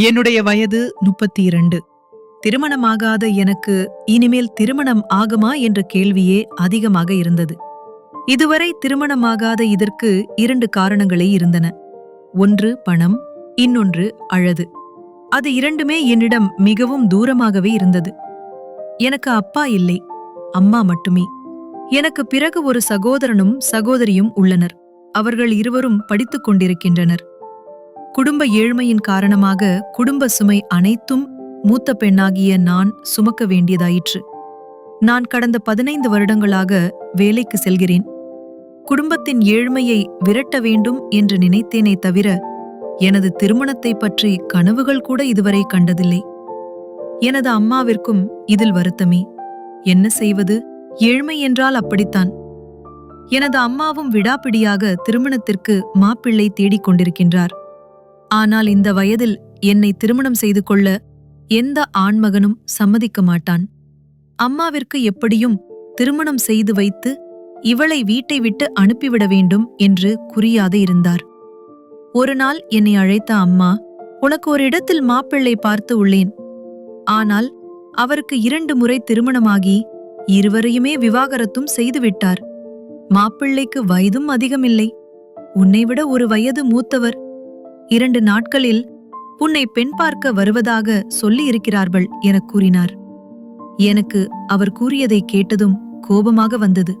என்னுடைய வயது முப்பத்தி இரண்டு திருமணமாகாத எனக்கு இனிமேல் திருமணம் ஆகுமா என்ற கேள்வியே அதிகமாக இருந்தது. இதுவரை திருமணமாகாத இதற்கு இரண்டு காரணங்களே இருந்தன. ஒன்று பணம் இன்னொன்று அழகு. அது இரண்டுமே என்னிடம் மிகவும் தூரமாகவே இருந்தது. எனக்கு அப்பா இல்லை அம்மா மட்டுமே. எனக்கு பிறகு ஒரு சகோதரனும் சகோதரியும் உள்ளனர். அவர்கள் இருவரும் படித்துக் கொண்டிருக்கின்றனர். குடும்ப ஏழ்மையின் காரணமாக குடும்ப சுமை அனைத்தும் மூத்த பெண்ணாகிய நான் சுமக்க வேண்டியதாயிற்று. நான் கடந்த பதினைந்து வருடங்களாக வேலைக்கு செல்கிறேன். குடும்பத்தின் ஏழ்மையை விரட்ட வேண்டும் என்று நினைத்தேனே தவிர எனது திருமணத்தை பற்றி கனவுகள் கூட இதுவரை கண்டதில்லை. எனது அம்மாவிற்கும் இதில் வருத்தமே. என்ன செய்வது? ஏழ்மை என்றால் அப்படித்தான். எனது அம்மாவும் விடாப்பிடியாக திருமணத்திற்கு மாப்பிள்ளை தேடிக் கொண்டிருக்கின்றார் ஆனால் இந்த வயதில் என்னை திருமணம் செய்து கொள்ள எந்த ஆண்மகனும் சம்மதிக்க மாட்டான். அம்மாவிற்கு எப்படியும் திருமணம் செய்து வைத்து இவளை வீட்டை விட்டு அனுப்பிவிட வேண்டும் என்று குறியாது இருந்தார். ஒரு நாள் என்னை அழைத்த அம்மா உனக்கு ஒரு இடத்தில் மாப்பிள்ளை பார்த்து உள்ளேன். ஆனால் அவருக்கு இரண்டு முறை திருமணமாகி இருவரையுமே விவாகரத்தும் செய்துவிட்டார் மாப்பிள்ளைக்கு வயதும் அதிகமில்லை. உன்னைவிட ஒரு வயது மூத்தவர் இரண்டு நாட்களில் உன்னை பெண் பார்க்க வருவதாக சொல்லியிருக்கிறார்கள் எனக் கூறினார். எனக்கு அவர் கூறியதை கேட்டதும் கோபமாக வந்தது.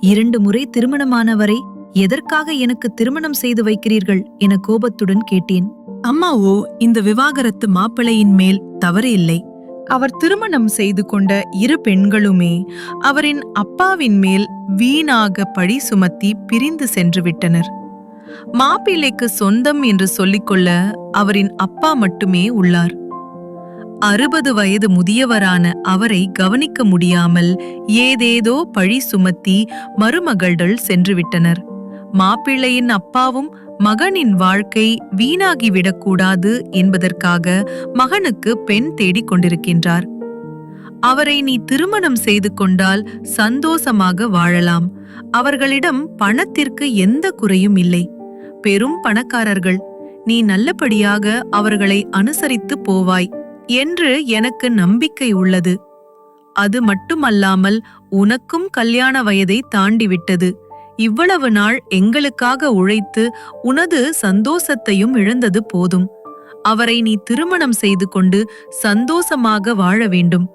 இரண்டு முறை திருமணமானவரை எதற்காக எனக்கு திருமணம் செய்து வைக்கிறீர்கள் என கோபத்துடன் கேட்டேன். அம்மாவோ இந்த விவாகரத்து மாப்பிளையின் மேல் தவறு இல்லை. அவர் திருமணம் செய்து கொண்ட இரு பெண்களுமே அவரின் அப்பாவின் மேல் வீணாக பழி சுமத்தி பிரிந்து சென்று விட்டனர். மாப்பிள்ளைக்கு சொந்தம் என்று சொல்லிக்கொள்ள அவரின் அப்பா மட்டுமே உள்ளார். அறுபது வயது முதியவரான அவரை கவனிக்க முடியாமல் ஏதேதோ பழி சுமத்தி மருமகள்கள் சென்றுவிட்டனர். மாப்பிள்ளையின் அப்பாவும் மகனின் வாழ்க்கை வீணாகிவிடக்கூடாது என்பதற்காக மகனுக்கு பெண் தேடிக் கொண்டிருக்கின்றார். அவரை நீ திருமணம் செய்து கொண்டால் சந்தோஷமாக வாழலாம். அவர்களிடம் பணத்திற்கு எந்த குறையும் இல்லை. பெரும் பணக்காரர்கள். நீ நல்லபடியாக அவர்களை அனுசரித்து போவாய் என்று எனக்கு நம்பிக்கை உள்ளது. அது மட்டுமல்லாமல் உனக்கும் கல்யாண வயதை தாண்டிவிட்டது. இவ்வளவு நாள் எங்களுக்காக உழைத்து உனது சந்தோஷத்தையும் இழந்தது போதும். அவரை நீ திருமணம் செய்து கொண்டு சந்தோஷமாக வாழ வேண்டும்.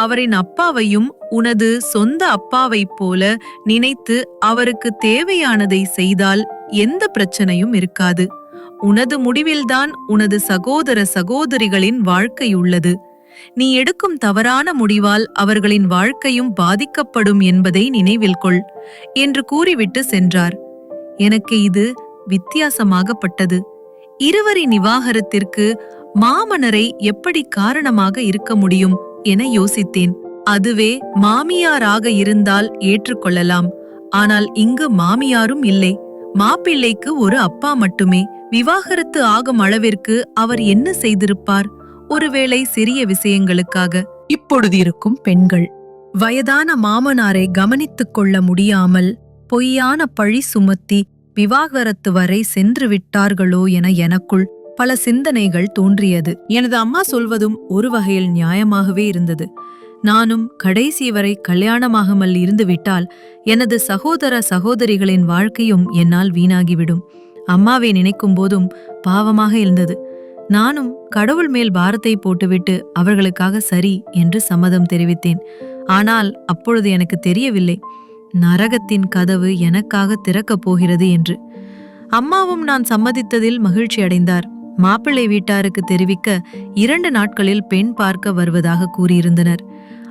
அவரின் அப்பாவையும் உனது சொந்த அப்பாவைப் போல நினைத்து அவருக்கு தேவையானதை செய்தால் எந்த பிரச்சனையும் இருக்காது. உனது முடிவில்தான் உனது சகோதர சகோதரிகளின் வாழ்க்கை உள்ளது. நீ எடுக்கும் தவறான முடிவால் அவர்களின் வாழ்க்கையும் பாதிக்கப்படும் என்பதை நினைவில் கொள் என்று கூறிவிட்டு சென்றார். எனக்கு இது வித்தியாசமாகப்பட்டது. இருவரின் விவாகரத்திற்கு மாமனரை எப்படி காரணமாக இருக்க முடியும்? என யோசித்தேன். அதுவே மாமியாராக இருந்தால் ஏற்றுக்கொள்ளலாம். ஆனால் இங்கு மாமியாரும் இல்லை. மாப்பிள்ளைக்கு ஒரு அப்பா மட்டுமே. விவாகரத்து ஆகும் அளவிற்கு அவர் என்ன செய்திருப்பார்? ஒருவேளை சிறிய விஷயங்களுக்காக. இப்பொழுது இருக்கும் பெண்கள். வயதான மாமனாரை கவனித்துக் கொள்ள முடியாமல் பொய்யான பழி சுமத்தி விவாகரத்து வரை சென்று விட்டார்களோ என எனக்குள் பல சிந்தனைகள் தோன்றியது. எனது அம்மா சொல்வதும் ஒரு வகையில் நியாயமாகவே இருந்தது. நானும் கடைசி வரை கல்யாணமாகாமல் இருந்துவிட்டால் எனது சகோதர சகோதரிகளின் வாழ்க்கையும் என்னால் வீணாகிவிடும். அம்மாவை நினைக்கும் போதும் பாவமாக இருந்தது. நானும் கடவுள் மேல் பாரத்தை போட்டுவிட்டு அவர்களுக்காக சரி என்று சம்மதம் தெரிவித்தேன். ஆனால் அப்பொழுது எனக்கு தெரியவில்லை. நரகத்தின் கதவு எனக்காக திறக்கப் போகிறது என்று. அம்மாவும் நான் சம்மதித்ததில் மகிழ்ச்சி அடைந்தார் மாப்பிள்ளை வீட்டாருக்கு தெரிவிக்க இரண்டு நாட்களில் பெண் பார்க்க வருவதாக கூறியிருந்தனர்.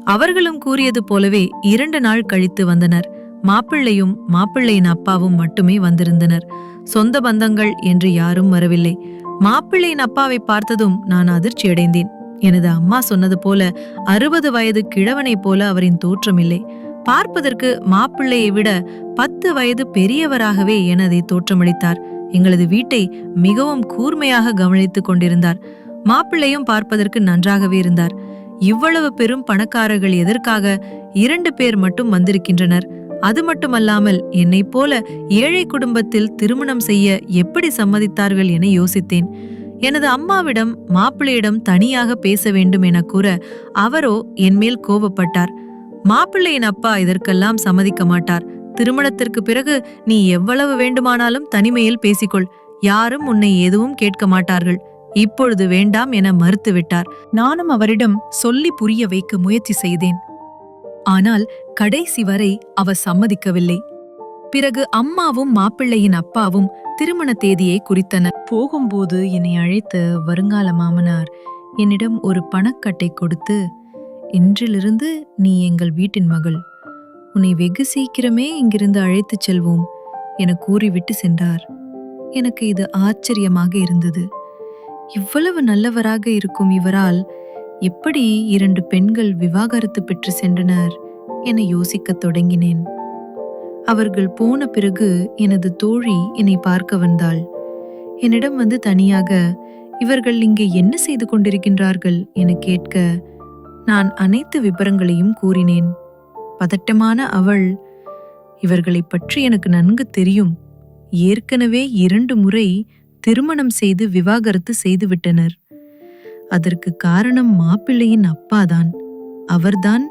அவர்களும் கூறியது போலவே இரண்டு நாள் கழித்து வந்தனர். மாப்பிள்ளையும் மாப்பிள்ளையின் அப்பாவும் மட்டுமே வந்திருந்தனர். சொந்த பந்தங்கள் என்று யாரும் வரவில்லை. மாப்பிள்ளையின் அப்பாவை பார்த்ததும் நான் அதிர்ச்சியடைந்தேன் எனது அம்மா சொன்னது போல அறுபது வயது கிழவனைப் போல அவரின் தோற்றமில்லை பார்ப்பதற்கு மாப்பிள்ளையை விட பத்து வயது பெரியவராகவே எனதை தோற்றமளித்தார். எங்களது வீட்டை மிகவும் கூர்மையாக கவனித்துக் கொண்டிருந்தார். மாப்பிள்ளையும் பார்ப்பதற்கு நன்றாகவே இருந்தார். இவ்வளவு பெரும் பணக்காரர்கள் எதற்காக இரண்டு பேர் மட்டும் வந்திருக்கின்றனர்? அது மட்டுமல்லாமல் என்னைப் போல ஏழை குடும்பத்தில் திருமணம் செய்ய எப்படி சம்மதித்தார்கள் என யோசித்தேன். எனது அம்மாவிடம் மாப்பிள்ளையிடம் தனியாக பேச வேண்டும் என கூற அவரோ என்மேல் கோபப்பட்டார். மாப்பிள்ளையின் அப்பா இதற்கெல்லாம் சம்மதிக்க மாட்டார். திருமணத்திற்கு பிறகு நீ எவ்வளவு வேண்டுமானாலும் தனிமையில் பேசிக்கொள். யாரும் உன்னை எதுவும் கேட்க மாட்டார்கள். இப்பொழுது வேண்டாம் என மறுத்துவிட்டார். நானும் அவரிடம் சொல்லி புரிய வைக்க முயற்சி செய்தேன். ஆனால் கடைசி வரை அவர் சம்மதிக்கவில்லை. பிறகு அம்மாவும் மாப்பிள்ளையின் அப்பாவும் திருமண தேதியை குறித்தனர். போகும்போது என்னை அழைத்த வருங்கால மாமனார் என்னிடம் ஒரு பணக்கட்டை கொடுத்து இன்றிலிருந்து நீ எங்கள் வீட்டின் மகள். உன்னை வெகு சீக்கிரமே இங்கிருந்து அழைத்துச் செல்வோம் என கூறிவிட்டு சென்றார். எனக்கு இது ஆச்சரியமாக இருந்தது. இவ்வளவு நல்லவராக இருக்கும் இவரால் எப்படி இரண்டு பெண்கள் விவாகரத்து பெற்று சென்றனர் என யோசிக்கத் தொடங்கினேன். அவர்கள் போன பிறகு எனது தோழி என்னை பார்க்க வந்தாள். என்னிடம் வந்து தனியாக இவர்கள் இங்கே என்ன செய்து கொண்டிருக்கின்றார்கள்? என கேட்க நான் அனைத்து விபரங்களையும் கூறினேன். பதட்டமான அவள் இவர்களைப் பற்றி எனக்கு நன்கு தெரியும். ஏற்கனவே இரண்டு முறை திருமணம் செய்து விவாகரத்து செய்துவிட்டனர் அதற்கு காரணம் மாப்பிள்ளையின் அப்பாதான். அவர்தான்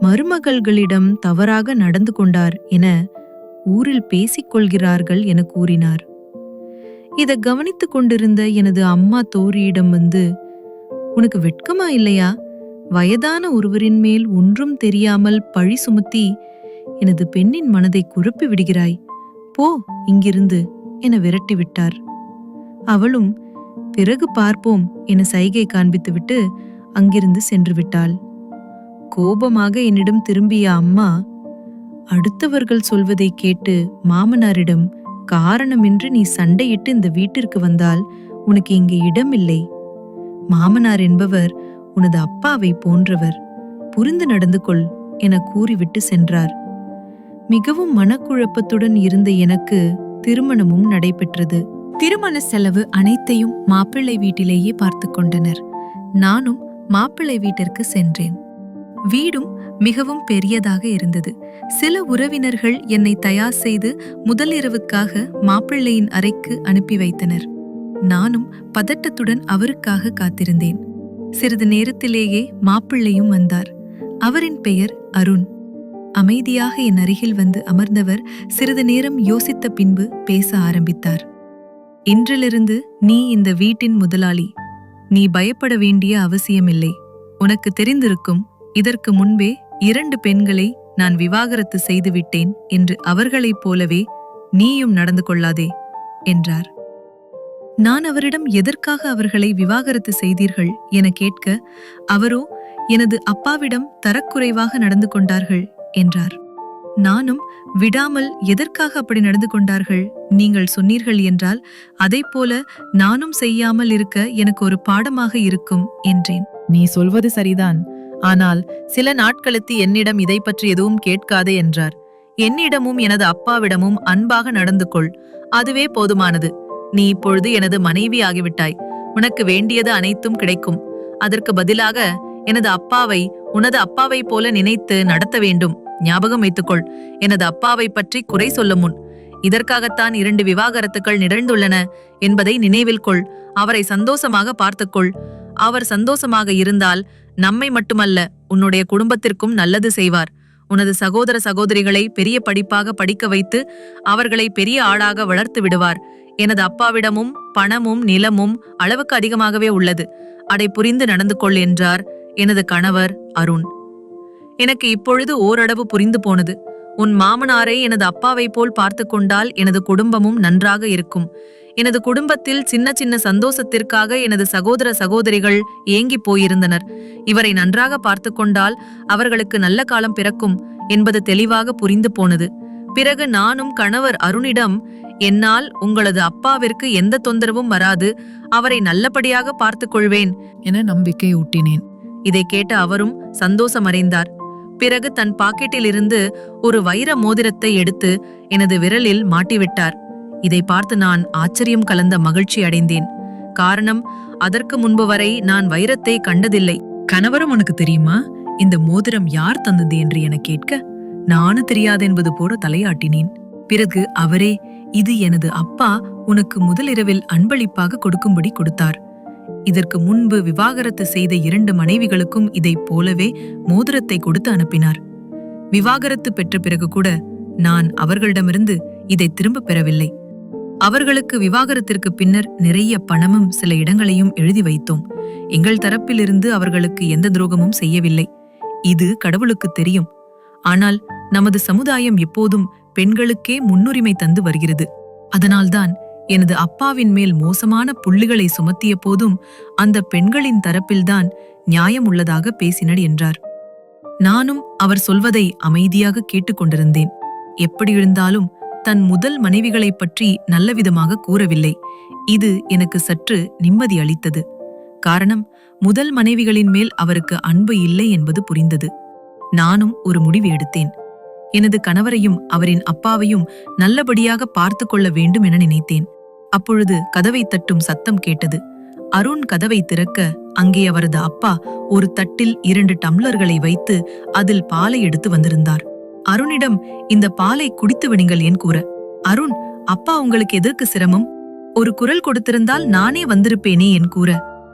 மருமகள்களிடம் தவறாக நடந்து கொண்டார் என ஊரில் பேசிக்கொள்கிறார்கள் என கூறினார். இதை கவனித்துக் கொண்டிருந்த எனது அம்மா தோரியிடம் வந்து உனக்கு வெட்கமா இல்லையா? வயதான ஒருவரின் மேல் ஒன்றும் தெரியாமல் பழி சுமத்தி எனது பெண்ணின் மனதை குழப்பி விடுகிறாய். போ இங்கிருந்து என விரட்டி விட்டார். அவளும் பிறகு பார்ப்போம் என சைகை காண்பித்துவிட்டு அங்கிருந்து சென்று விட்டாள். கோபமாக என்னிடம் திரும்பிய அம்மா அடுத்தவர்கள் சொல்வதை கேட்டு மாமனாரிடம் காரணமின்றி நீ சண்டையிட்டு இந்த வீட்டிற்கு வந்தால் உனக்கு இங்கே இடமில்லை. மாமனார் என்பவர் உனது அப்பாவை போன்றவர் புரிந்து நடந்து கொள் என கூறிவிட்டு சென்றார். மிகவும் மனக்குழப்பத்துடன் இருந்த எனக்கு திருமணமும் நடைபெற்றது. திருமண செலவு அனைத்தையும் மாப்பிள்ளை வீட்டிலேயே பார்த்து கொண்டனர். நானும் மாப்பிள்ளை வீட்டிற்கு சென்றேன். வீடும் மிகவும் பெரியதாக இருந்தது. சில உறவினர்கள் என்னை தயார் செய்து முதலிரவுக்காக மாப்பிள்ளையின் அறைக்கு அனுப்பி வைத்தனர். நானும் பதட்டத்துடன் அவருக்காக காத்திருந்தேன். சிறிது நேரத்திலேயே மாப்பிள்ளையும் வந்தார். அவரின் பெயர் அருண். அமைதியாக என் அருகில் வந்து அமர்ந்தவர் சிறிது நேரம் யோசித்த பின்பு பேச ஆரம்பித்தார். இன்றிலிருந்து நீ இந்த வீட்டின் முதலாளி. நீ பயப்பட வேண்டிய அவசியமில்லை. உனக்கு தெரிந்திருக்கும் இதற்கு முன்பே இரண்டு பெண்களை நான் விவாகரத்து செய்துவிட்டேன் என்று அவர்களைப் போலவே நீயும் நடந்து கொள்ளாதே என்றார். நான் அவரிடம் எதற்காக அவர்களை விவாகரத்து செய்தீர்கள் என கேட்க அவரோ எனது அப்பாவிடம் தரக்குறைவாக நடந்து கொண்டார்கள் என்றார். நானும் விடாமல் எதற்காக அப்படி நடந்து கொண்டார்கள்? நீங்கள் சொன்னீர்கள் என்றால் போல நானும் செய்யாமல் இருக்க எனக்கு ஒரு பாடமாக இருக்கும் என்றேன். நீ சொல்வது சரிதான். ஆனால் சில நாட்களுக்கு என்னிடம் இதை பற்றி எதுவும் கேட்காதே என்றார். என்னிடமும் எனது அப்பாவிடமும் அன்பாக நடந்து கொள் அதுவே போதுமானது. நீ இப்பொழுது எனது மனைவி ஆகிவிட்டாய். உனக்கு வேண்டியது அனைத்தும் கிடைக்கும். அதற்கு பதிலாக எனது அப்பாவை உனது அப்பாவை போல நினைத்து நடத்த வேண்டும். ஞாபகம் வைத்துக்கொள் எனது அப்பாவை பற்றி குறை சொல்ல முன். இதற்காகத்தான் இரண்டு விவாகரத்துக்கள் நிகழ்ந்துள்ளன என்பதை நினைவில் கொள். அவரை சந்தோஷமாக பார்த்துக்கொள். அவர் சந்தோஷமாக இருந்தால் நம்மை மட்டுமல்ல உன்னுடைய குடும்பத்திற்கும் நல்லது செய்வார். உனது சகோதர சகோதரிகளை பெரிய படிப்பாக படிக்க வைத்து அவர்களை பெரிய ஆளாக வளர்த்து விடுவார். எனது அப்பாவிடமும் பணமும் நிலமும் அளவுக்கு அதிகமாகவே உள்ளது. அதை புரிந்து நடந்து கொள் என்றார் எனது கணவர் அருண். எனக்கு இப்பொழுது ஓரளவு புரிந்து போனது. உன் மாமனாரை எனது அப்பாவை போல் பார்த்து கொண்டால் எனது குடும்பமும் நன்றாக இருக்கும். எனது குடும்பத்தில் சின்ன சின்ன சந்தோஷத்திற்காக எனது சகோதர சகோதரிகள் ஏங்கி போயிருந்தனர். இவரை நன்றாக பார்த்து கொண்டால் அவர்களுக்கு நல்ல காலம் பிறக்கும் என்பது தெளிவாக புரிந்து போனது. பிறகு நானும் கணவர் அருணிடம் என்னால் உங்களது அப்பாவிற்கு எந்த தொந்தரவும் வராது. அவரை நல்லபடியாக பார்த்துக் கொள்வேன் என நம்பிக்கை ஊட்டினேன். இதை கேட்ட அவரும் சந்தோஷமடைந்தார். பிறகு தன் பாக்கெட்டில் இருந்து ஒரு வைர மோதிரத்தை எடுத்து எனது விரலில் மாட்டிவிட்டார். இதை பார்த்து நான் ஆச்சரியம் கலந்த மகிழ்ச்சி அடைந்தேன். காரணம் அதற்கு முன்பு வரை நான் வைரத்தை கண்டதில்லை. கணவரும் உனக்கு தெரியுமா? இந்த மோதிரம் யார் தந்தது என்று என கேட்க நானும் தெரியாது என்பது போல தலையாட்டினேன். பிறகு அவரே இது எனது அப்பா உனக்கு முதலிரவில் அன்பளிப்பாக கொடுக்கும்படி கொடுத்தார். இதற்கு முன்பு விவாகரத்து செய்த இரண்டு மனைவிகளுக்கும் இதைப் போலவே மோதிரத்தை கொடுத்து அனுப்பினார். விவாகரத்து பெற்ற பிறகு கூட நான் அவர்களிடமிருந்து இதை திரும்பப் பெறவில்லை. அவர்களுக்கு விவாகரத்திற்கு பின்னர் நிறைய பணமும் சில இடங்களையும் எழுதி வைத்தோம். எங்கள் தரப்பிலிருந்து அவர்களுக்கு எந்த துரோகமும் செய்யவில்லை. இது கடவுளுக்கு தெரியும். ஆனால் நமது சமுதாயம் எப்போதும் பெண்களுக்கே முன்னுரிமை தந்து வருகிறது. அதனால்தான் எனது அப்பாவின் மேல் மோசமான புள்ளிகளை சுமத்திய போதும் அந்த பெண்களின் தரப்பில்தான் நியாயம் உள்ளதாக பேசினர் என்றார். நானும் அவர் சொல்வதை அமைதியாக கேட்டுக்கொண்டிருந்தேன் எப்படி இருந்தாலும் தன் முதல் மனைவிகளைப் பற்றி நல்லவிதமாக கூறவில்லை. இது எனக்கு சற்று நிம்மதி அளித்தது. காரணம் முதல் மனைவிகளின் மேல் அவருக்கு அன்பு இல்லை என்பது புரிந்தது. நானும் ஒரு முடிவு எடுத்தேன். எனது கணவரையும் அவரின் அப்பாவையும் நல்லபடியாக பார்த்து கொள்ள வேண்டும் என நினைத்தேன். அப்பொழுது கதவை தட்டும் சத்தம் கேட்டது. அருண் கதவை திறக்க அங்கே அவரது அப்பா ஒரு தட்டில் இரண்டு டம்ளர்களை வைத்து அதில் பாலை எடுத்து வந்திருந்தார். அருணிடம் இந்த பாலை குடித்து விடுங்கள் என் கூற அருண் அப்பா உங்களுக்கு எதற்கு சிரமம்? ஒரு குரல் கொடுத்திருந்தால் நானே வந்திருப்பேனே என் கூற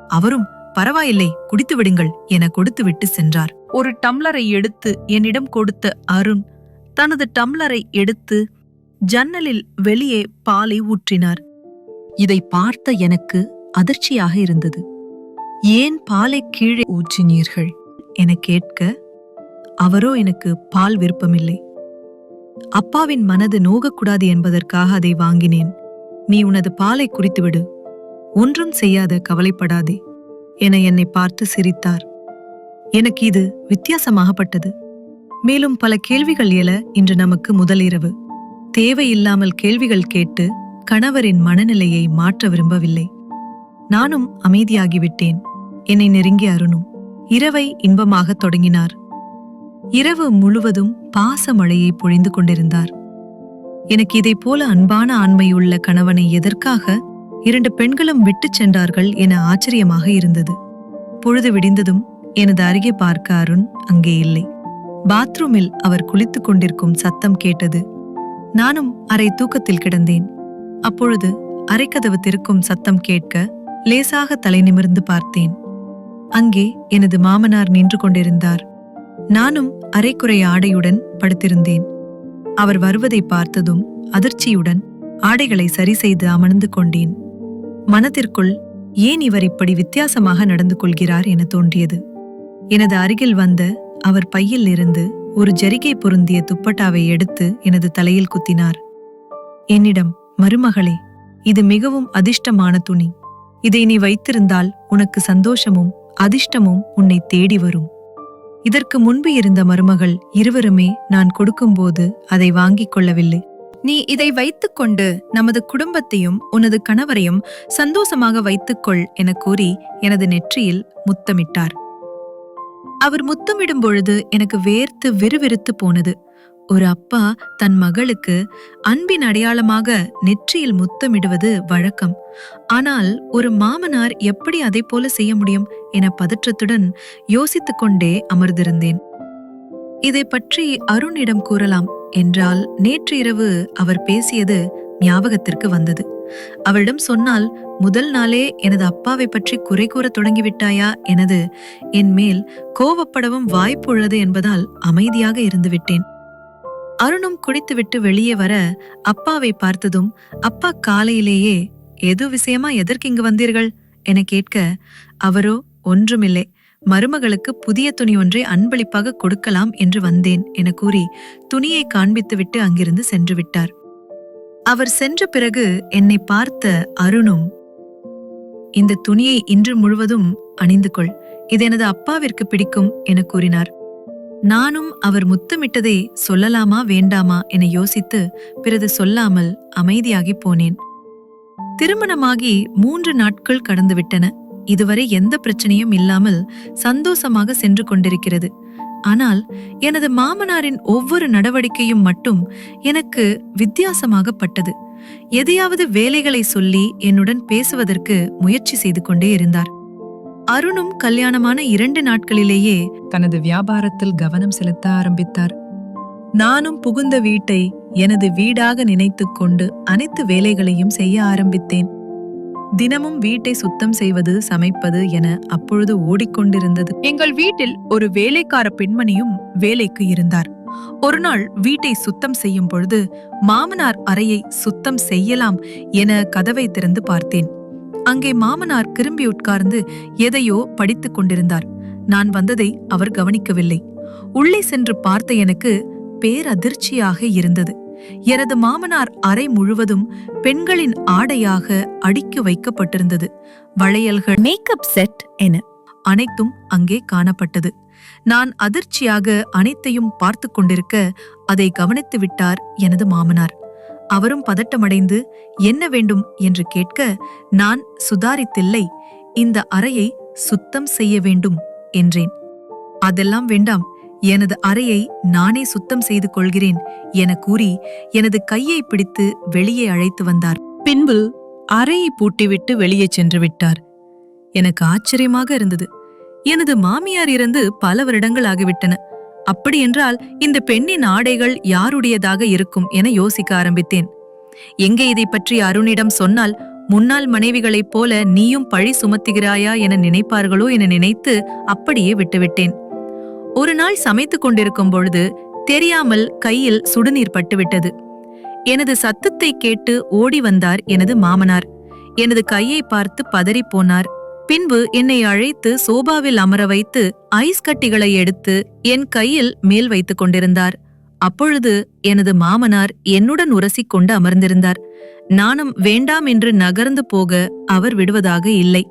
அவரும் பரவாயில்லை குடித்து விடுங்கள் என கொடுத்துவிட்டு சென்றார். ஒரு டம்ளரை எடுத்து என்னிடம் கொடுத்த அருண் தனது டம்ளரை எடுத்து ஜன்னலில் வெளியே பாலை ஊற்றினார். இதை பார்த்த எனக்கு அதிர்ச்சியாக இருந்தது. ஏன் பாலை கீழே ஊற்றினீர்கள்? என கேட்க அவரோ எனக்கு பால் விருப்பமில்லை. அப்பாவின் மனது நோகக்கூடாது என்பதற்காக அதை வாங்கினேன். நீ உனது பாலை குடித்துவிடு. ஒன்றும் செய்யாத கவலைப்படாதே என என்னை பார்த்து சிரித்தார். எனக்கு இது வித்தியாசமாகப்பட்டது. மேலும் பல கேள்விகள் எழ இன்று நமக்கு முதலிரவு தேவையில்லாமல் கேள்விகள் கேட்டு கணவரின் மனநிலையை மாற்ற விரும்பவில்லை. நானும் அமைதியாகிவிட்டேன். என்னை நெருங்கி அருணும். இரவை இன்பமாகத் தொடங்கினார். இரவு முழுவதும் பாச மழையை பொழிந்து கொண்டிருந்தார். எனக்கு இதைப் போல அன்பான ஆண்மையுள்ள கணவனை எதற்காக இரண்டு பெண்களும் விட்டுச் சென்றார்கள் என ஆச்சரியமாக இருந்தது. பொழுது விடிந்ததும் எனது அருகே பார்க்க அருண் அங்கே இல்லை. பாத்ரூமில் அவர் குளித்துக் கொண்டிருக்கும் சத்தம் கேட்டது. நானும் அரை தூக்கத்தில் கிடந்தேன். அப்பொழுது அரைக்கதவு திறக்கும் சத்தம் கேட்க லேசாக தலை நிமிர்ந்து பார்த்தேன். அங்கே எனது மாமனார் நின்று கொண்டிருந்தார். நானும் அரைக்குறை ஆடையுடன் படுத்திருந்தேன். அவர் வருவதை பார்த்ததும் அதிர்ச்சியுடன் ஆடைகளை சரி செய்து அமர்ந்து கொண்டேன். மனதிற்குள் ஏன் இவர் இப்படி வித்தியாசமாக நடந்து கொள்கிறார் என தோன்றியது. எனது அருகில் வந்த அவர் பையில் இருந்து ஒரு ஜரிகை பொருந்திய துப்பட்டாவை எடுத்து எனது தலையில் குத்தினார். என்னிடம் மருமகளே இது மிகவும் அதிர்ஷ்டமான துணி. இதை நீ வைத்திருந்தால் உனக்கு சந்தோஷமும் அதிர்ஷ்டமும் உன்னை தேடி வரும். இதற்கு முன்பு இருந்த மருமகள் இருவருமே நான் கொடுக்கும்போது அதை வாங்கிக் கொள்ளவில்லை. நீ இதை வைத்துக்கொண்டு நமது குடும்பத்தையும் உனது கணவரையும் சந்தோஷமாக வைத்துக்கொள் என கூறி எனது நெற்றியில் முத்தமிட்டார். அவர் முத்தமிடும் பொழுது எனக்கு வேர்த்து விறுவிறுத்து போனது. ஒரு அப்பா தன் மகளுக்கு அன்பின் அடையாளமாக நெற்றியில் முத்தமிடுவது வழக்கம். ஆனால் ஒரு மாமனார் எப்படி அதை போல செய்ய முடியும் என பதற்றத்துடன் யோசித்துக் கொண்டே அமர்ந்திருந்தேன். இதை பற்றி அருணிடம் கூறலாம் என்றால் நேற்று இரவு அவர் பேசியது ஞாபகத்திற்கு வந்தது. அவளிடம் சொன்னால் முதல் நாளே எனது அப்பாவை பற்றி குறை கூற தொடங்கிவிட்டாயா? எனது என் மேல் கோவப்படவும் வாய்ப்புள்ளது என்பதால் அமைதியாக இருந்துவிட்டேன். அருணும் குடித்துவிட்டு வெளியே வர அப்பாவை பார்த்ததும் அப்பா காலையிலேயே எது விஷயமா எதற்கு இங்கு வந்தீர்கள்? என கேட்க அவரோ ஒன்றுமில்லை. மருமகளுக்கு புதிய துணி ஒன்றை அன்பளிப்பாக கொடுக்கலாம் என்று வந்தேன் என கூறி துணியை காண்பித்துவிட்டு அங்கிருந்து சென்று விட்டார். அவர் சென்ற பிறகு என்னை பார்த்த அருணும் இந்த துணியை இன்று முழுவதும் அணிந்து கொள். இது எனது அப்பாவிற்கு பிடிக்கும் என கூறினார். நானும் அவர் முத்தமிட்டதை சொல்லலாமா வேண்டாமா என யோசித்து பிறகு சொல்லாமல் அமைதியாகி போனேன். திருமணமாகி மூன்று நாட்கள் கடந்துவிட்டன. இதுவரை எந்த பிரச்சனையும் இல்லாமல் சந்தோஷமாக சென்று கொண்டிருக்கிறது. ஆனால் எனது மாமனாரின் ஒவ்வொரு நடவடிக்கையும் மட்டும் எனக்கு வித்தியாசமாகப்பட்டது. எதையாவது வேலைகளை சொல்லி என்னுடன் பேசுவதற்கு முயற்சி செய்து கொண்டே இருந்தார். அருணும் கல்யாணமான இரண்டு நாட்களிலேயே தனது வியாபாரத்தில் கவனம் செலுத்த ஆரம்பித்தார். நானும் புகுந்த வீட்டை எனது வீடாக நினைத்துக்கொண்டு அனைத்து வேலைகளையும் செய்ய ஆரம்பித்தேன். தினமும் வீட்டை சுத்தம் செய்வது சமைப்பது என அப்பொழுது ஓடிக்கொண்டிருந்தது. எங்கள் வீட்டில் ஒரு வேலைக்கார பெண்மணியும் வேலைக்கு இருந்தார். ஒரு நாள் வீட்டை சுத்தம் செய்யும் பொழுது மாமனார் அறையை சுத்தம் செய்யலாம் என கதவை திறந்து பார்த்தேன். அங்கே மாமனார் திரும்பி உட்கார்ந்து எதையோ படித்துக் கொண்டிருந்தார். நான் வந்ததை அவர் கவனிக்கவில்லை. உள்ளே சென்று பார்த்த எனக்கு பேரதிர்ச்சியாக இருந்தது. எனது மாமனார் அறை முழுவதும் பெண்களின் ஆடையாக அடுக்கி வைக்கப்பட்டிருந்தது. வளையல்கள் மேக்கப் செட் என அனைத்தும் அங்கே காணப்பட்டது. நான் அதிர்ச்சியாக அனைத்தையும் பார்த்து கொண்டிருக்க அதை கவனித்து விட்டார் எனது மாமனார். அவரும் பதட்டமடைந்து என்ன வேண்டும்? என்று கேட்க நான் சுதாரித்தில்லை. இந்த அறையை சுத்தம் செய்ய வேண்டும் என்றேன். அதெல்லாம் வேண்டாம். எனது அறையை நானே சுத்தம் செய்து கொள்கிறேன் என கூறி எனது கையை பிடித்து வெளியே அழைத்து வந்தார். பின்பு அறையை பூட்டிவிட்டு வெளியே சென்று விட்டார். எனக்கு ஆச்சரியமாக இருந்தது. எனது மாமியார் இருந்து பல வருடங்கள் ஆகிவிட்டன அப்படியென்றால் இந்த பெண்ணின் ஆடைகள் யாருடையதாக இருக்கும் என யோசிக்க ஆரம்பித்தேன். எங்கே இதை பற்றி அருணிடம் சொன்னால் முன்னாள் மனைவிகளைப் போல நீயும் பழி சுமத்துகிறாயா என நினைப்பார்களோ என நினைத்து அப்படியே விட்டுவிட்டேன். ஒரு நாள் சமைத்துக் கொண்டிருக்கும் பொழுது தெரியாமல் கையில் சுடுநீர் பட்டுவிட்டது. எனது சத்தத்தை கேட்டு ஓடி வந்தார் எனது மாமனார். எனது கையை பார்த்து பதறிப் போனார். பின்பு என்னை அழைத்து சோபாவில் அமர வைத்து ஐஸ் கட்டிகளை எடுத்து என் கையில் மேல் வைத்துக் கொண்டிருந்தார். அப்பொழுது எனது மாமனார் என்னுடன் உரசிக் கொண்டு அமர்ந்திருந்தார். நானும் வேண்டாம் என்று நகர்ந்து போக அவர் விடுவதாக இல்லை.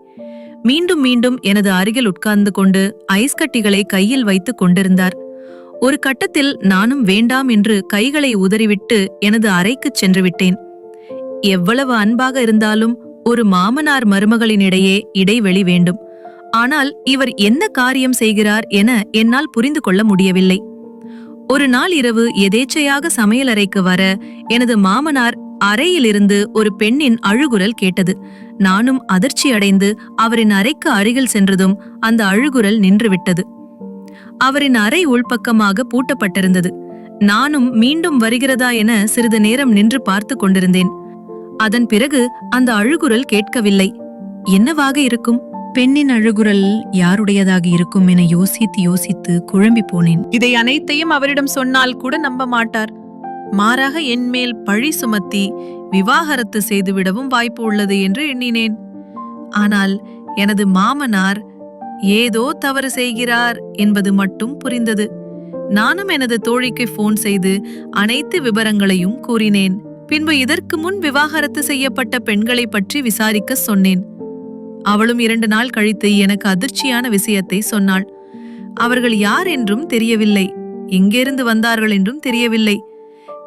மீண்டும் மீண்டும் எனது அருகில் உட்கார்ந்து கொண்டு ஐஸ் கட்டிகளை கையில் வைத்துக் கொண்டிருந்தார். ஒரு கட்டத்தில் நானும் வேண்டாம் என்று கைகளை உதறிவிட்டு எனது அறைக்குச் சென்று விட்டேன். எவ்வளவு அன்பாக இருந்தாலும் ஒரு மாமனார் மருமகளினிடையே இடைவெளி வேண்டும். ஆனால் இவர் என்ன காரியம் செய்கிறார் என என்னால் புரிந்து கொள்ள முடியவில்லை. ஒரு நாள் இரவு எதேச்சையாக சமையலறைக்கு வர எனது மாமனார் அறையிலிருந்து ஒரு பெண்ணின் அழுகுரல் கேட்டது. நானும் அதிர்ச்சியடைந்து அவரின் அறைக்கு அருகில் சென்றதும் அந்த அழுகுரல் நின்றுவிட்டது. அவரின் அறை உள்பக்கமாக பூட்டப்பட்டிருந்தது. நானும் மீண்டும் வருகிறதா என சிறிது நேரம் நின்று பார்த்து கொண்டிருந்தேன். அதன் பிறகு அந்த அழுகுரல் கேட்கவில்லை. என்னவாக இருக்கும்? பெண்ணின் அழுகுரல் யாருடையதாக இருக்கும் என யோசித்து யோசித்து குழம்பி போனேன். இதை அனைத்தையும் அவரிடம் சொன்னால் கூட நம்ப மாட்டார். மாறாக என்மேல் பழி சுமத்தி விவாகரத்து செய்துவிடவும் வாய்ப்பு உள்ளது என்று எண்ணினேன். ஆனால் எனது மாமனார் ஏதோ தவறு செய்கிறார் என்பது மட்டும் புரிந்தது. நானும் எனது தோழிக்கு போன் செய்து அனைத்து விவரங்களையும் கூறினேன். பின்பு இதற்கு முன் விவாகரத்து செய்யப்பட்ட பெண்களை பற்றி விசாரிக்க சொன்னேன். அவளும் இரண்டு நாள் கழித்து எனக்கு அதிர்ச்சியான விஷயத்தை சொன்னாள். அவர்கள் யார் என்றும் தெரியவில்லை. எங்கிருந்து வந்தார்கள் என்றும் தெரியவில்லை.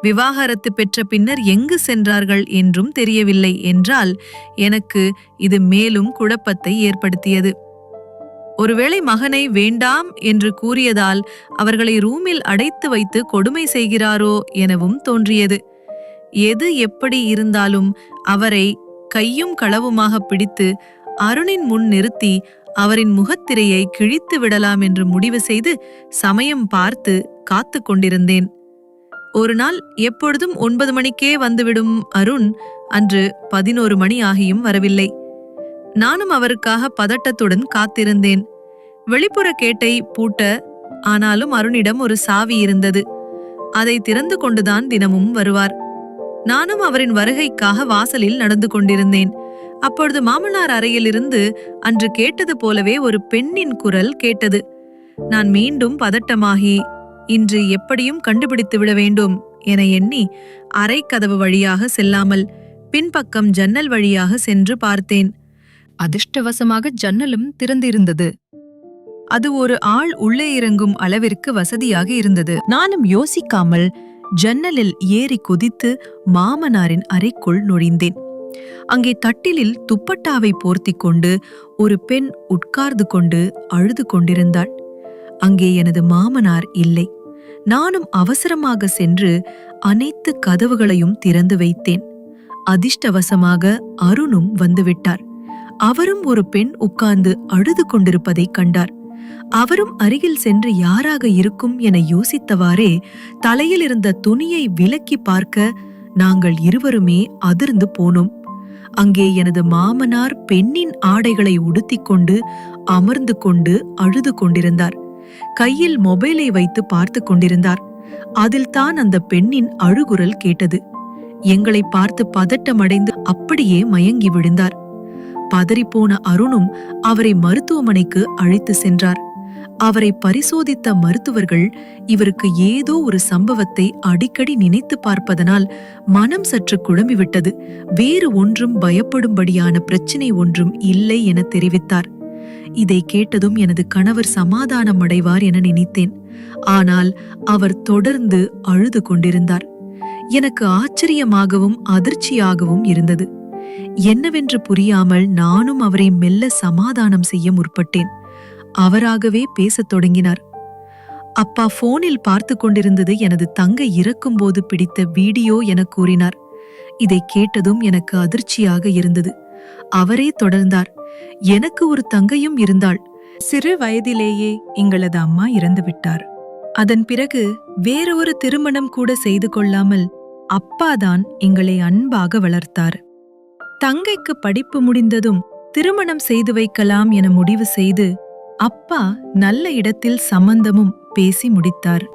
விவாகரத்து பெற்ற பின்னர் எங்கு சென்றார்கள் என்றும் தெரியவில்லை என்றால் எனக்கு இது மேலும் குழப்பத்தை ஏற்படுத்தியது. ஒருவேளை மகனை வேண்டாம் என்று கூறியதால் அவர்களை ரூமில் அடைத்து வைத்து கொடுமை செய்கிறாரோ எனவும் தோன்றியது. எது எப்படி இருந்தாலும் அவரை கையும் களவுமாக பிடித்து அருணின் முன் நிறுத்தி அவரின் முகத்திரையை கிழித்து விடலாம் என்று முடிவு செய்து சமயம் பார்த்து காத்து கொண்டிருந்தேன். ஒரு நாள் எப்பொழுதும் ஒன்பது மணிக்கே வந்துவிடும் அருண் அன்று பதினோரு மணி ஆகியும் வரவில்லை. நானும் அவருக்காக பதட்டத்துடன் காத்திருந்தேன். வெளிப்புற கேட்டை பூட்ட ஆனாலும் அருணிடம் ஒரு சாவி இருந்தது. அதை திறந்து கொண்டுதான் தினமும் வருவார். நானும் அவரின் வருகைக்காக வாசலில் நடந்து கொண்டிருந்தேன். அப்பொழுது மாமனார் அறையிலிருந்து அன்று கேட்டது போலவே ஒரு பெண்ணின் குரல் கேட்டது. நான் மீண்டும் பதட்டமாகி இன்று எப்படியும் கண்டுபிடித்து விட வேண்டும் என எண்ணி அறை கதவு வழியாக செல்லாமல் பின்பக்கம் ஜன்னல் வழியாக சென்று பார்த்தேன். அதிர்ஷ்டவசமாக ஜன்னலும் திறந்திருந்தது. அது ஒரு ஆள் உள்ளே இறங்கும் அளவிற்கு வசதியாக இருந்தது. நானும் யோசிக்காமல் ஜன்னலில் ஏறி குதித்து மாமனாரின் அறைக்குள் நுழைந்தேன். அங்கே தட்டிலில் துப்பட்டாவை போர்த்திக் கொண்டு ஒரு பெண் உட்கார்ந்து கொண்டு அழுது கொண்டிருந்தாள். அங்கே எனது மாமனார் இல்லை. நானும் அவசரமாக சென்று அனைத்து கதவுகளையும் திறந்து வைத்தேன். அதிர்ஷ்டவசமாக அருணும் வந்துவிட்டார். அவரும் ஒரு பெண் உட்கார்ந்து அழுது கொண்டிருப்பதைக் கண்டார். அவரும் அருகில் சென்று யாராக இருக்கும் என யோசித்தவாறே தலையில் இருந்த துணியை விலக்கி பார்க்க நாங்கள் இருவருமே அதிர்ந்து போனோம். அங்கே எனது மாமனார் பெண்ணின் ஆடைகளை உடுத்திக் கொண்டு அமர்ந்து கொண்டு அழுது கொண்டிருந்தார். கையில் மொபைலை வைத்து பார்த்து கொண்டிருந்தார். அதில் தான் அந்த பெண்ணின் அழுகுரல் கேட்டது. எங்களை பார்த்து பதட்டமடைந்து அப்படியே மயங்கி விழுந்தார். பதறிப்போன அருணும் அவரை மருத்துவமனைக்கு அழைத்து சென்றார். அவரை பரிசோதித்த மருத்துவர்கள் இவருக்கு ஏதோ ஒரு சம்பவத்தை அடிக்கடி நினைத்து பார்ப்பதனால் மனம் சற்று குழம்பிவிட்டது. வேறு ஒன்றும் பயப்படும்படியான பிரச்சினை ஒன்றும் இல்லை என தெரிவித்தார். இதை கேட்டதும் எனது கணவர் சமாதானம் அடைவார் என நினைத்தேன். ஆனால் அவர் தொடர்ந்து அழுது கொண்டிருந்தார். எனக்கு ஆச்சரியமாகவும் அதிர்ச்சியாகவும் இருந்தது. என்னவென்று புரியாமல் நானும் அவரை மெல்ல சமாதானம் செய்ய முற்பட்டேன். அவராகவே பேசத் தொடங்கினார். அப்பா போனில் பார்த்து கொண்டிருந்தது எனது தங்கை இறக்கும்போது பிடித்த வீடியோ என கூறினார். இதை கேட்டதும் எனக்கு அதிர்ச்சியாக இருந்தது. அவரே தொடர்ந்தார். எனக்கு ஒரு தங்கையும் இருந்தாள். சிறு வயதிலேயே எங்களது அம்மா இறந்து விட்டார் அதன் பிறகு வேறொரு திருமணம் கூட செய்து கொள்ளாமல் அப்பாதான் எங்களை அன்பாக வளர்த்தார். தங்கைக்கு படிப்பு முடிந்ததும் திருமணம் செய்து வைக்கலாம் என முடிவு செய்து அப்பா நல்ல இடத்தில் சம்பந்தமும் பேசி முடித்தார்.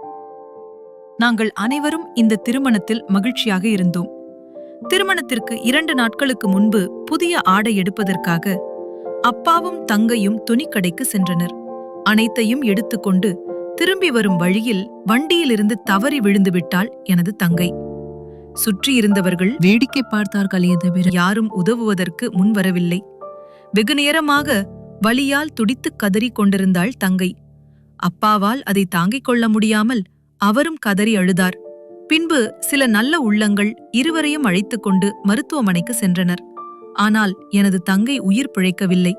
நாங்கள் அனைவரும் இந்த திருமணத்தில் மகிழ்ச்சியாக இருந்தோம். திருமணத்திற்கு இரண்டு நாட்களுக்கு முன்பு புதிய ஆடை எடுப்பதற்காக அப்பாவும் தங்கையும் துணிக்கடைக்கு சென்றனர். அனைத்தையும் எடுத்துக்கொண்டு திரும்பி வரும் வழியில் வண்டியிலிருந்து தவறி விழுந்து விட்டாள் எனது தங்கை. சுற்றியிருந்தவர்கள் வேடிக்கை பார்த்தார்களே தவிர யாரும் உதவுவதற்கு முன்வரவில்லை வெகு நேரமாக வலியால் துடித்துக் கதறிக் கொண்டிருந்தாள் தங்கை. அப்பாவால் அதை தாங்கிக் கொள்ள முடியாமல் அவரும் கதறி அழுதார். பின்பு சில நல்ல உள்ளங்கள் இருவரையும் அழைத்துக் கொண்டு மருத்துவமனைக்கு சென்றனர். ஆனால் எனது தங்கை உயிர் பிழைக்கவில்லை.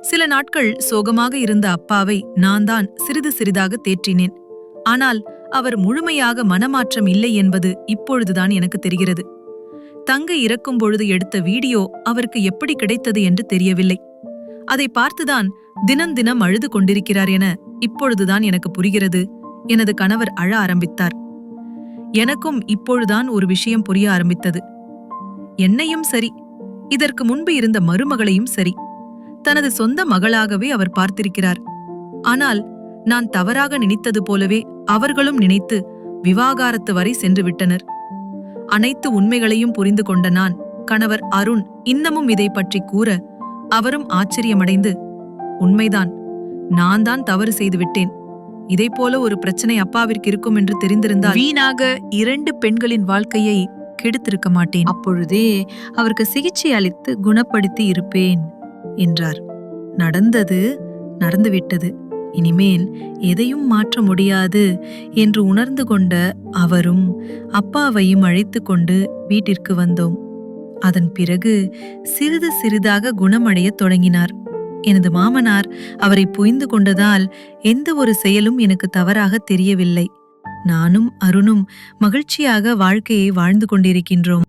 சில நாட்கள் சோகமாக இருந்த அப்பாவை நான் தான் சிறிது சிறிதாக தேற்றினேன். ஆனால் அவர் முழுமையாக மனமாற்றம் இல்லை என்பது இப்பொழுதுதான் எனக்கு தெரிகிறது. தங்கை இறக்கும் பொழுது எடுத்த வீடியோ அவருக்கு எப்படி கிடைத்தது என்று தெரியவில்லை. அதை பார்த்துதான் தினம் தினம் அழுது கொண்டிருக்கிறார் என இப்பொழுதுதான் எனக்கு புரிகிறது. எனது கணவர் அழ ஆரம்பித்தார். எனக்கும் இப்பொழுதுதான் ஒரு விஷயம் புரிய ஆரம்பித்தது. என்னையும் சரி இதற்கு முன்பு இருந்த மருமகளையும் சரி. தனது சொந்த மகளாகவே அவர் பார்த்திருக்கிறார். ஆனால் நான் தவறாக நினைத்தது போலவே அவர்களும் நினைத்து விவாகாரத்து வரை சென்று விட்டனர். அனைத்து உண்மைகளையும் புரிந்து கொண்ட நான் கணவர் அருண் இன்னமும் இதை பற்றி கூற அவரும் ஆச்சரியமடைந்து உண்மைதான் நான் தான் தவறு செய்து விட்டேன். இதைப் போல ஒரு பிரச்சனை அப்பாவிற்கு இருக்கும் என்று தெரிந்திருந்தால் வீணாக இரண்டு பெண்களின் வாழ்க்கையை கெடுத்திருக்க மாட்டேன். அப்பொழுதே அவருக்கு சிகிச்சை அளித்து குணப்படுத்தி இருப்பேன் என்றார். நடந்தது நடந்துவிட்டது. இனிமேல் எதையும் மாற்ற முடியாது என்று உணர்ந்து கொண்ட அவரும் அப்பாவையும் அழைத்து கொண்டு வீட்டிற்கு வந்தோம். அதன் பிறகு சிறிது சிறிதாக குணமடையத் தொடங்கினார். எனது மாமனார் அவரை புரிந்து கொண்டதால் எந்த ஒரு செயலும் எனக்கு தவறாக தெரியவில்லை. நானும் அருணும் மகிழ்ச்சியாக வாழ்க்கையை வாழ்ந்து கொண்டிருக்கின்றோம்.